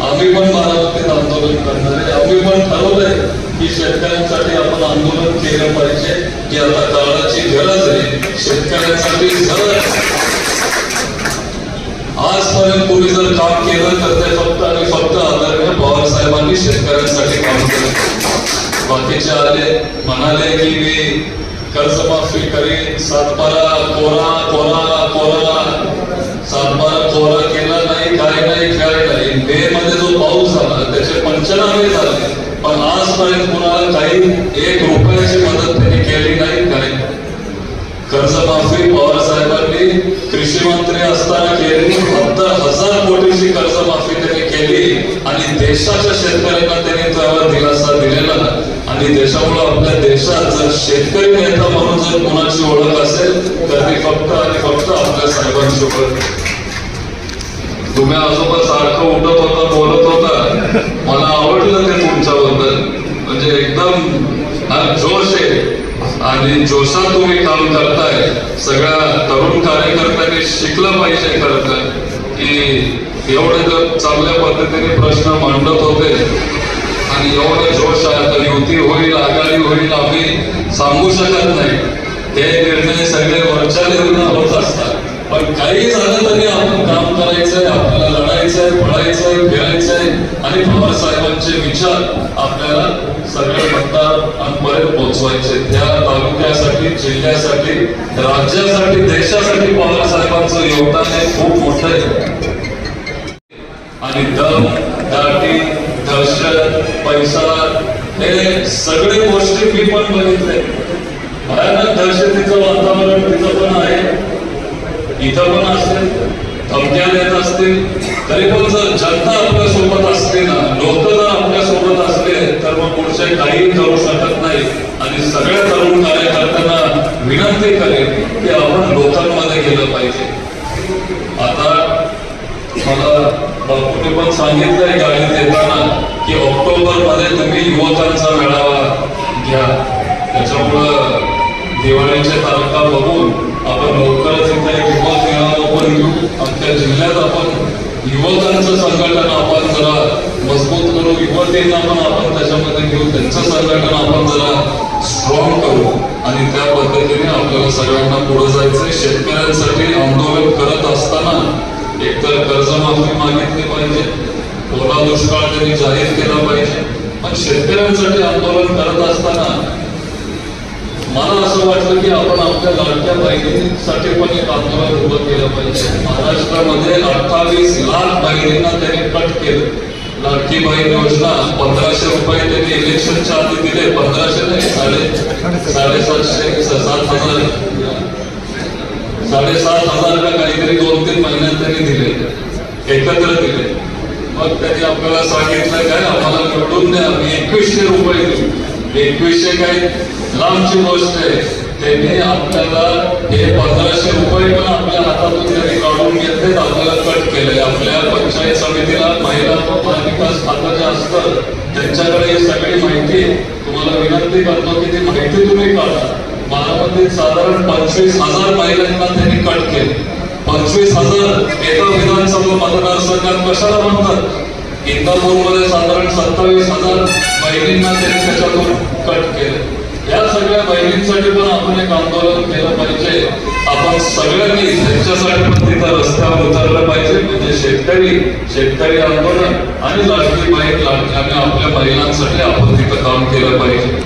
आम्ही पण बारामतीत आंदोलन करणार आहे. आम्ही पण ठरवलंय की शेतकऱ्यांसाठी आपण आंदोलन केलं पाहिजे की आता काळाची गरज आहे. शेतकऱ्यांसाठी गरज आजपर्यंत कोणी जर काम केलं तर ते फक्त आणि फक्त आदरणीय पवार शेतकऱ्यांसाठी काम केलं. बाकीचे आले म्हणाले की मी कर्जमाफी करीन. सातबारा कोरा कोरा कोरा. सातबारा मे मध्ये जो पाऊस झाला त्याचे पंचनामे झाले. पण आजपर्यंत कुणाला काही एक रुपयाची मदत त्यांनी केली नाही काही कर्जमाफी पवार साहेबांनी कृषी मंत्री असताना केली फक्त हजार कोटीची कर्जमाफी त्यांनी केली आणि देशाच्या शेतकऱ्यांना त्यांनी त्यावर दिलासा दिलेला. आणि त्याच्यामुळे आपल्या देशात जर शेतकरी नेता म्हणून जर कोणाची ओळख असेल तर ती फक्त आणि फक्त आपल्या साहेबांची ओळख. तुम्ही आजोबा सारखं उठत होता बोलत होता. मला आवडलं ते तुमच्याबद्दल. म्हणजे एकदम हा जोश आहे. आणि जोशात तुम्ही काम करताय. सगळ्या तरुण कार्यकर्त्यांनी शिकलं पाहिजे खरं तर की एवढे जर चांगल्या पद्धतीने प्रश्न मांडत होते आणि एवढं जोश आहे तर युती होईल आघाडी होईल आम्ही सांगू शकत नाही. हे निर्णय सगळे वरच्या निर्णय होत असतात. पण काही झालं तरी आपण काम करायचंय आपल्याला लढायचंय पळायचंय फिरायचंय. आणि पवार साहेबांचे विचार आपल्याला सगळ्या मतदारांपर्यंत पोहोचवायचे. त्या तालुक्यासाठी जिल्ह्यासाठी राज्यासाठी देशासाठी पवार साहेबांचं योगदान हे खूप मोठं आहे. आणि दम दाटी दहशत पैसा हे सगळे गोष्टी मी पण बघितले. भयानक दहशतीचं वातावरण तिथं पण आहे. इथं पण असेल. धमक्या देत असतील तरी पण जर जनता आपल्यासोबत असते ना लोक जर आपल्यासोबत असले तर मग पुढचे काही करू शकत नाही. आणि सगळ्या तरुण कार्यकर्त्यांना विनंती करेन की आपण लोकांमध्ये गेलं पाहिजे. आता मला बापूने पण सांगितलंय गाडी देताना की ऑक्टोबरमध्ये तुम्ही युवकांचा मेळावा घ्या. त्याच्यामुळं दिवाळीचे तारखा बघून आपण लवकरच मेळावा घेऊ आमच्या जिल्ह्यात आपण युवकांचं संघटन आपण जरा मजबूत करू युवतींना पण आपण त्याच्यामध्ये घेऊ त्यांचं संघटन आपण जरा स्ट्रॉंग करू. आणि त्या पद्धतीने आपल्याला सगळ्यांना पुढे जायचंय. शेतकऱ्यांसाठी आंदोलन करत असताना एकतर कर्जमाफी मागितली पाहिजे ओला दुष्काळ त्यांनी जाहीर केला पाहिजे. पण शेतकऱ्यांसाठी आंदोलन करत असताना मला असं वाटलं की आपण आपल्या लाडक्या बहिणींसाठी पण एक आंदोलन उभं केलं पाहिजे. महाराष्ट्रामध्ये अठ्ठावीस लाख बहिणींना त्यांनी कट केलं. लाडकी बहीण योजना पंधराशे रुपये त्यांनी इलेक्शनच्या आधी दिले. पंधराशे नाही साडे साडेसातशे सात हजार. साडेसात हजार का काहीतरी दोन तीन महिन्यात त्यांनी दिले. एकत्र दिले. मग त्यांनी आपल्याला सांगितलं काय आम्हाला निवडून द्या आम्ही एकवीसशे रुपये देऊ. एकवीसशे काही लांबची गोष्ट आहे. त्यांनी आपल्याला हे पंधराशे रुपये पण आपल्या हातातून त्यांनी काढून घेतले आपल्याला कट केले आपल्या पंचायत समितीला महिला व विकास खातं जे त्यांच्याकडे ही सगळी माहिती तुम्हाला विनंती करतो की ती माहिती तुम्ही काढा. बारामतीत साधारण पंचवीस हजार महिलांना त्यांनी कट केले. पंचवीस हजार एका विधानसभा मतदारसंघात कशाला म्हणतात? इंदापूरमध्ये साधारण सत्तावीस हजार बहिणींना त्यांनी त्याच्यातून कट केलं. या सगळ्या बहिणींसाठी पण आपण एक आंदोलन केलं पाहिजे. आपण सगळ्यांनी त्यांच्यासाठी पण तिथं रस्त्यावर उतरलं पाहिजे. म्हणजे शेतकरी शेतकरी आंदोलन आणि लाडकी बहीण लाडकी आणि आपल्या महिलांसाठी आपण तिथं काम केलं पाहिजे.